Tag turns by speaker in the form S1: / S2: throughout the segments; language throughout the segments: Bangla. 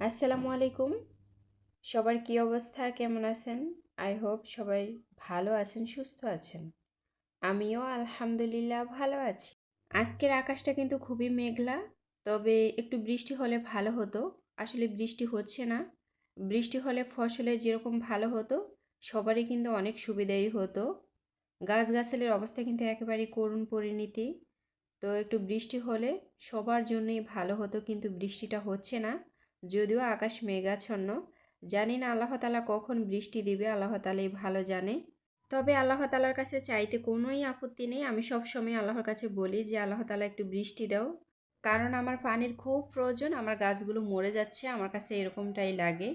S1: আসসালামু আলাইকুম। সবার কি অবস্থা? কেমন আছেন? আই হোপ সবাই ভালো আছেন, সুস্থ আছেন। আমিও আলহামদুলিল্লাহ ভালো আছি। আজকের আকাশটা কিন্তু খুবই মেঘলা, তবে একটু বৃষ্টি হলে ভালো হতো। আসলে বৃষ্টি হচ্ছে না। বৃষ্টি হলে ফসলে যেরকম ভালো হতো, সবারই কিন্তু অনেক সুবিধাই হতো। গাছগাছালির অবস্থা কিন্তু একেবারেই করুণ পরিণতি। তো একটু বৃষ্টি হলে সবার জন্যই ভালো হতো, কিন্তু বৃষ্টিটা হচ্ছে না। যদিও আকাশ মেঘাচ্ছন্ন, জানি না আল্লাহ তালা কখন বৃষ্টি দিবে, আল্লাহ তালাই ভালো জানে। তবে আল্লাহ তালার কাছে চাইতে কোনোই আপত্তি নেই। আমি সব সময় আল্লাহর কাছে বলি যে, আল্লাহ তালা একটু বৃষ্টি দাও। কারণ আমার পানির খুব প্রয়োজন, আমার গাছগুলো মরে যাচ্ছে, আমার কাছে এরকমটাই লাগে।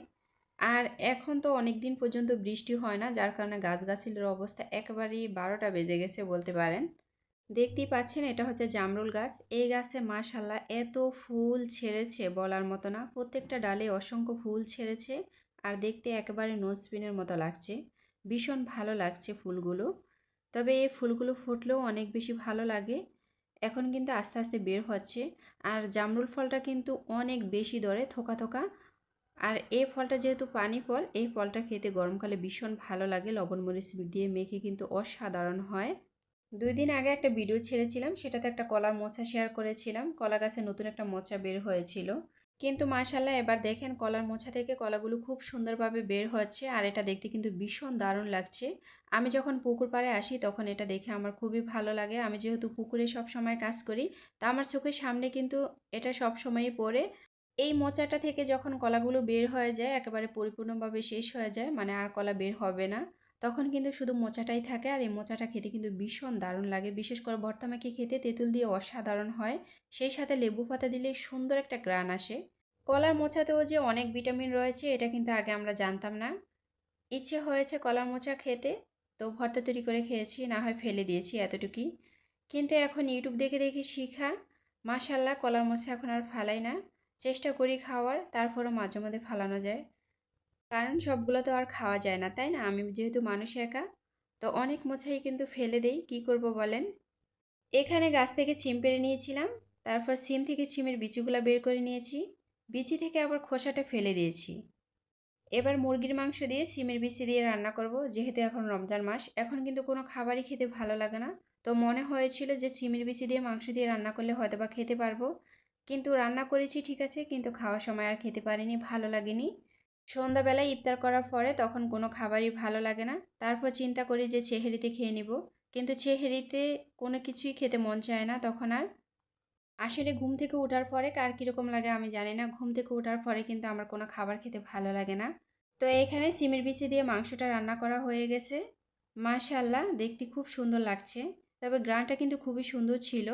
S1: আর এখন তো অনেক দিন পর্যন্ত বৃষ্টি হয় না, যার কারণে গাছগাছালির অবস্থা একেবারেই বারোটা বেজে গেছে বলতে পারেন। দেখতেই পাচ্ছেন, এটা হচ্ছে জামরুল গাছ। এই গাছে মাশাল্লাহ এত ফুল ছেড়েছে বলার মতো না। প্রত্যেকটা ডালে অসংখ্য ফুল ছেড়েছে আর দেখতে একেবারে নোজপিনের মতো লাগছে। ভীষণ ভালো লাগছে ফুলগুলো। তবে এই ফুলগুলো ফুটলেও অনেক বেশি ভালো লাগে। এখন কিন্তু আস্তে আস্তে বের হচ্ছে। আর জামরুল ফলটা কিন্তু অনেক বেশি দরে থোকা থোকা। আর এই ফলটা যেহেতু পানি ফল এই ফলটা খেতে গরমকালে ভীষণ ভালো লাগে। লবণ মরিচ দিয়ে মেখে কিন্তু অসাধারণ হয়। দুই দিন আগে একটা ভিডিও ছেড়েছিলাম, সেটাতে একটা কলার মোচা শেয়ার করেছিলাম। কলা গাছে নতুন একটা মোচা বের হয়েছিল। কিন্তু মাশাল্লাহ এবার দেখেন কলার মোছা থেকে কলাগুলো খুব সুন্দরভাবে বের হচ্ছে আর এটা দেখতে কিন্তু ভীষণ দারুণ লাগছে। আমি যখন পুকুর পাড়ে আসি, তখন এটা দেখে আমার খুবই ভালো লাগে। আমি যেহেতু পুকুরে সব সময় কাজ করি, তা আমার চোখের সামনে কিন্তু এটা সব সময়ই পড়ে। এই মোচাটা থেকে যখন কলাগুলো বের হয়ে যায়, একেবারে পরিপূর্ণভাবে শেষ হয়ে যায় মানে আর কলা বের হবে না। তখন কিন্তু শুধু মোচাটাই থাকে আর এই মোচাটা খেতে কিন্তু ভীষণ দারুণ লাগে। বিশেষ করে ভর্তা খেতে তেঁতুল দিয়ে অসাধারণ হয়। সেই সাথে লেবু পাতা দিলে সুন্দর একটা গ্রান আসে। কলার মোচাতেও যে অনেক ভিটামিন রয়েছে, এটা কিন্তু আগে আমরা জানতাম না। ইচ্ছে হয়েছে কলার মোচা খেতে, তো ভর্তা তৈরি করে খেয়েছি, না হয় ফেলে দিয়েছি এতটুকুই। কিন্তু এখন ইউটিউব দেখে দেখে শিখা মাশাল্লাহ কলার মোচা এখন আর ফালাই না। চেষ্টা করি খাওয়ার, তারপরও মাঝে মধ্যে ফালানো যায়। কারণ সবগুলো তো আর খাওয়া যায় না, তাই না? আমি যেহেতু মানুষ একা, তো অনেক মোছাই কিন্তু ফেলে দেই, কি করব বলেন? এখানে গাছ থেকে ছিম পেরে নিয়েছিলাম, তারপর সিম থেকে ছিমের বিচিগুলো বের করে নিয়েছি বিচি থেকে আবার খোসাটা ফেলে দিয়েছি। এবার মুরগির মাংস দিয়ে সিমের বিচি দিয়ে রান্না করব, যেহেতু এখন রমজান মাস, এখন কিন্তু কোনো খাবারই খেতে ভালো লাগে না। তো মনে হয়েছিল যে সিমের বিচি দিয়ে মাংস দিয়ে রান্না করলে হয়তো বা খেতে পারব, কিন্তু রান্না করেছি ঠিক আছে, কিন্তু খাওয়ার সময় আর খেতে পারিনি, ভালো লাগেনি। সন্ধ্যাবেলায় ইফতার করার পরে তখন কোনো খাবারই ভালো লাগে না। তারপর চিন্তা করি যে চেহারিতে খেয়ে নিব। কিন্তু চেহারিতে কোনো কিছুই খেতে মন চায় না তখন আর। আসলে ঘুম থেকে ওঠার পরে কার কীরকম লাগে আমি জানি না। ঘুম থেকে ওঠার পরে কিন্তু আমার কোনো খাবার খেতে ভালো লাগে না। তো এখানে সিমের বিচি দিয়ে মাংসটা রান্না করা হয়ে গেছে। মাশাল্লাহ দেখতে খুব সুন্দর লাগছে। তবে গ্রানটা কিন্তু খুবই সুন্দর ছিল।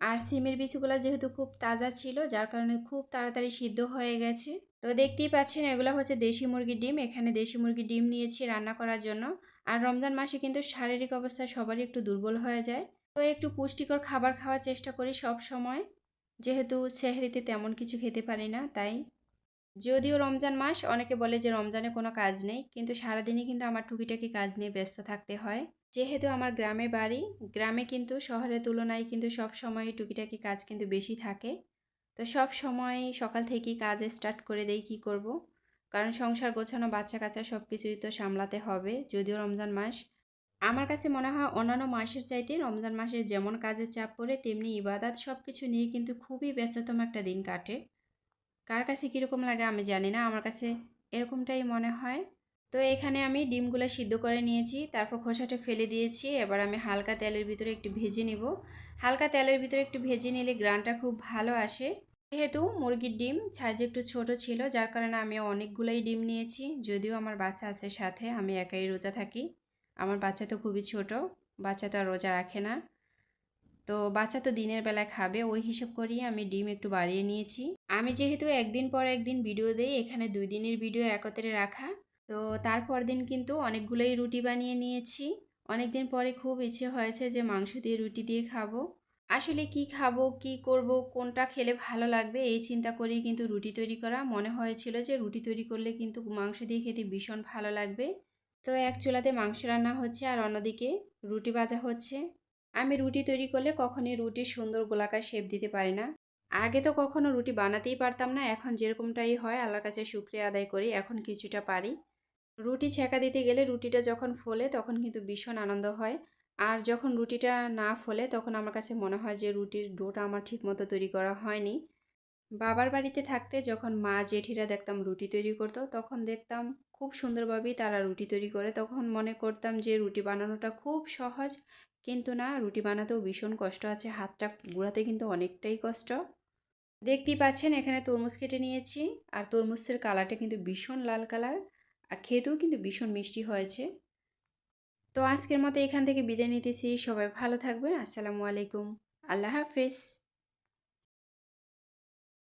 S1: আর সিমের বিচিগুলো যেহেতু খুব তাজা ছিল, যার কারণে খুব তাড়াতাড়ি সিদ্ধ হয়ে গেছে। তো দেখতেই পাচ্ছেন এগুলো হচ্ছে দেশি মুরগির ডিম। এখানে দেশি মুরগির ডিম নিয়েছি রান্না করার জন্য। আর রমজান মাসে কিন্তু শারীরিক অবস্থা সবারই একটু দুর্বল হয়ে যায়। তো একটু পুষ্টিকর খাবার খাওয়ার চেষ্টা করি সব সময়। যেহেতু সেহরিতে তেমন কিছু খেতে পারি না, তাই। যদিও রমজান মাস, অনেকে বলে যে রমজানে কোনো কাজ নেই, কিন্তু সারাদিনই কিন্তু আমার টুকিটাকি কাজ নিয়ে ব্যস্ত থাকতে হয়। যেহেতু আমার গ্রামে বাড়ি, গ্রামে কিন্তু শহরের তুলনায় কিন্তু সব সময় টুকিটাকি কাজ কিন্তু বেশি থাকে। তো সব সময় সকাল থেকেই কাজ স্টার্ট করে দেই কি করব। কারণ সংসার গোছানো বাচ্চা কাচ্চা সব কিছুই তো সামলাতে হবে, যদিও রমজান মাস। আমার কাছে মনে হয় অন্যান্য মাসের চাইতে রমজান মাসে যেমন কাজের চাপ পড়ে, তেমনি ইবাদাত সব কিছু নিয়ে কিন্তু খুবই ব্যস্ততম একটা দিন কাটে। কার কাছে কীরকম লাগে আমি জানি না, আমার কাছে এরকমটাই মনে হয়। তো এখানে আমি ডিমগুলো সিদ্ধ করে নিয়েছি, তারপর খোসাটা ফেলে দিয়েছি, এবার আমি হালকা তেলের ভিতরে একটু ভেজে নিব। হালকা তেলের ভিতরে একটু ভেজে নিলে গ্রানটা খুব ভালো আসে। যেহেতু মুরগির ডিম সাইজে একটু ছোট ছিল, যার কারণে আমি অনেকগুলোই ডিম নিয়েছি। যদিও আমার বাচ্চা আছে সাথে, আমি একাই রোজা থাকি। আমার বাচ্চা তো খুবই ছোট, বাচ্চা তো আর রোজা রাখে না। তো বাচ্চা তো দিনের বেলায় খাবে, ওই হিসেব করিয়ে আমি ডিম একটু বাড়িয়ে নিয়েছি। আমি যেহেতু একদিন পর একদিন ভিডিও দেই, এখানে দুই দিনের ভিডিও একত্রে রাখা। তো তারপর দিন কিন্তু অনেকগুলোই রুটি বানিয়ে নিয়েছি। অনেক দিন পরে খুব ইচ্ছে হয়েছে যে মাংস দিয়ে রুটি দিয়ে খাব। আসলে কি খাব, কি করব, কোনটা খেলে ভালো লাগবে এই চিন্তা করেই কিন্তু রুটি তৈরি করা। মনে হয়েছিল যে রুটি তৈরি করলে কিন্তু মাংস দিয়ে খেতে ভীষণ ভালো লাগবে। তো এক চুলাতে মাংস রান্না হচ্ছে আর অন্যদিকে রুটি ভাজা হচ্ছে। আমি রুটি তৈরি করলে কখনই রুটির সুন্দর গোলাকার শেপ দিতে পারি না। আগে তো কখনো রুটি বানাতেই পারতাম না, এখন যেরকমটাই হয় আল্লাহর কাছে শুক্রিয়া আদায় করি, এখন কিছুটা পারি। রুটি ছেঁকা দিতে গেলে রুটিটা যখন ফোলে তখন কিন্তু ভীষণ আনন্দ হয়। আর যখন রুটিটা না ফোলে তখন আমার কাছে মনে হয় যে রুটির ডোটা আমার ঠিকমতো তৈরি করা হয়নি। বাবার বাড়িতে থাকতে যখন মা জেঠিরা দেখতাম রুটি তৈরি করতো, তখন দেখতাম খুব সুন্দরভাবেই তারা রুটি তৈরি করে। তখন মনে করতাম যে রুটি বানানোটা খুব সহজ, কিন্তু না, রুটি বানাতেও ভীষণ কষ্ট আছে, হাতটা গুঁড়াতে কিন্তু অনেকটাই কষ্ট। দেখতেই পাচ্ছেন, এখানে তরমুজ কেটে নিয়েছি। আর তরমুজের কালারটা কিন্তু ভীষণ লাল কালার। আর খেতেও কিন্তু ভীষণ মিষ্টি হয়েছে। তো আজকের মতো এখান থেকে বিদায় নিতেছি। সবাই ভালো থাকবেন। আসসালামু আলাইকুম। আল্লাহ হাফেজ।